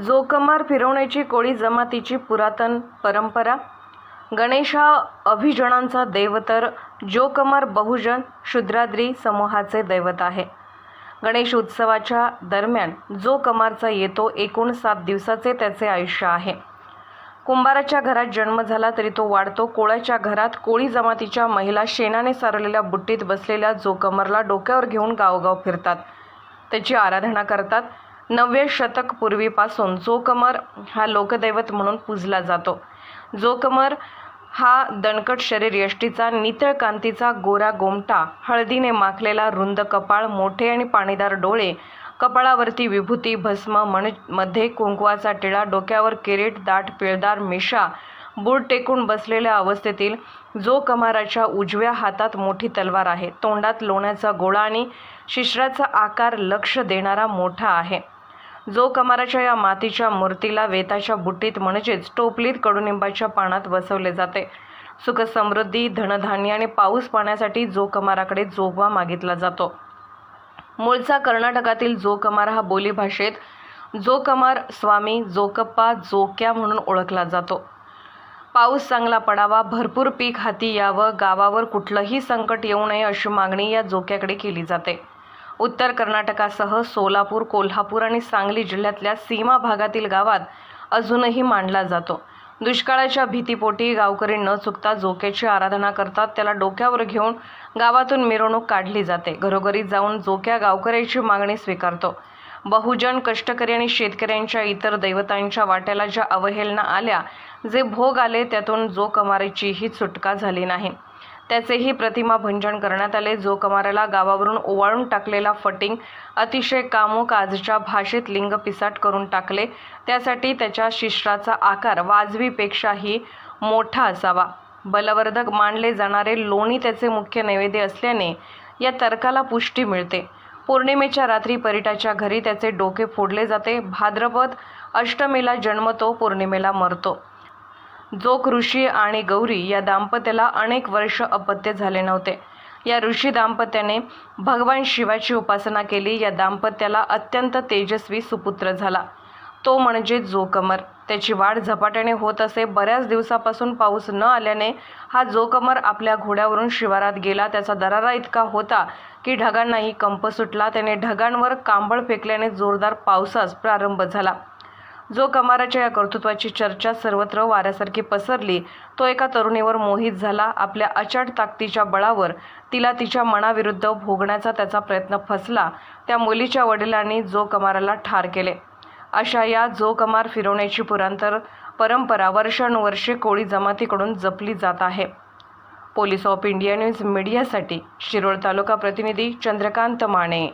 जोकमार फिरवण्याची कोळी जमातीची पुरातन परंपरा. गणेशा अभिजनांचा देव तर जोकमार बहुजन शुद्राद्री समूहाचे दैवत आहे. गणेश उत्सवाच्या दरम्यान जो कमारचा येतो एकूण सात दिवसाचे त्याचे आयुष्य आहे. कुंभाराच्या घरात जन्म झाला तरी तो वाढतो. कोळ्याच्या घरात कोळी जमातीच्या महिला शेणाने सारलेल्या बुट्टीत बसलेल्या जोकमरला डोक्यावर घेऊन गावोगाव फिरतात. त्याची आराधना करतात. नववे शतक पूर्वीपासून जोकमर हा लोकदैवत म्हणून पूजला जातो. जोकमर हा दणकट शरीर यष्टीचा नितळ कांतीचा गोरा गोमटा हळदीने माखलेला रुंद कपाळ मोठे आणि पाणीदार डोळे कपाळावरती विभूती भस्म मणमध्ये कुंकवाचा टिळा डोक्यावर किरीट दाट पिळदार मिशा बूट टेकून बसलेल्या अवस्थेतील जो कमाराच्या उजव्या हातात मोठी तलवार आहे. तोंडात लोण्याचा गोळा आणि शिश्राचा आकार लक्ष देणारा मोठा आहे. जो कमाराच्या या मातीच्या मूर्तीला वेताच्या बुटीत म्हणजेच टोपलीत कडुनिंबाच्या पानात बसवले जाते. सुख समृद्धी धनधान्य आणि पाऊस पाण्यासाठी जो कमाराकडे जोगवा मागितला जातो. मूळचा कर्नाटकातील जोकमार हा बोलीभाषेत जोकमार स्वामी जोकप्पा जोक्या म्हणून ओळखला जातो. पाऊस चांगला पडावा भरपूर पीक हाती यावं गावावर कुठलंही संकट येऊ नये अशी मागणी या जोक्याकडे केली जाते. उत्तर कर्नाटकासह सोलापूर कोल्हापूर आणि सांगली जिल्ह्यातल्या सीमा भागातील गावात अजूनही मांडला जातो. दुष्काळाच्या भीतीपोटी गावकरी न चुकता जोक्याची आराधना करतात त्याला डोक्यावर घेऊन गावातून मिरवणूक काढली जाते. घरोघरी जाऊन जोक्या गावकऱ्याची मागणी स्वीकारतो. बहुजन कष्टकरी आणि शेतकऱ्यांच्या इतर दैवतांच्या वाट्याला ज्या अवहेलना आल्या जे भोग आले त्यातून जो कमारीचीही सुटका झाली नाही. त्याचेही प्रतिमा भंजन करण्यात आले. जो कमाराला गावावरून ओवाळून टाकलेला फटिंग अतिशय कामुक आजच्या भाषेत लिंग पिसाट करून टाकले. त्यासाठी त्याच्या शिश्राचा आकार वाजवीपेक्षाही मोठा असावा. बलवर्धक मानले जाणारे लोणी त्याचे मुख्य नैवेद्य असल्याने या तर्काला पुष्टी मिळते. पौर्णिमेच्या रात्री परिटाच्या घरी त्याचे डोके फोडले जाते. भाद्रपद अष्टमीला जन्मतो पौर्णिमेला मरतो. जोक ऋषी आणि गौरी या दाम्पत्याला अनेक वर्ष अपत्य झाले नव्हते. या ऋषी दाम्पत्याने भगवान शिवाची उपासना केली. या दाम्पत्याला अत्यंत तेजस्वी सुपुत्र झाला. तो म्हणजे जोकमर त्याची वाढ झपाट्याने होत असे बऱ्याच दिवसापासून पाऊस न आल्याने हा जोकमर आपल्या घोड्यावरून शिवारात गेला. त्याचा दरारा इतका होता की ढगांनाही कंप सुटला. त्याने ढगांवर कांबळ फेकल्याने जोरदार पावसास प्रारंभ झाला. जो कमाराच्या या कर्तृत्वाची चर्चा सर्वत्र वाऱ्यासारखी पसरली तो एका तरुणीवर मोहित झाला. आपल्या अचाट ताकदीच्या बळावर तिला तिच्या मनाविरुद्ध भोगण्याचा त्याचा प्रयत्न फसला. त्या मुलीच्या वडिलांनी जो कमाराला ठार केले. अशा या जो कमार फिरवण्याची पुरांतर परंपरा वर्षानुवर्षे कोळी जमातीकडून जपली जात आहे. पोलीस ऑफ इंडिया न्यूज मीडियासाठी शिरोळ तालुका प्रतिनिधी चंद्रकांत माने.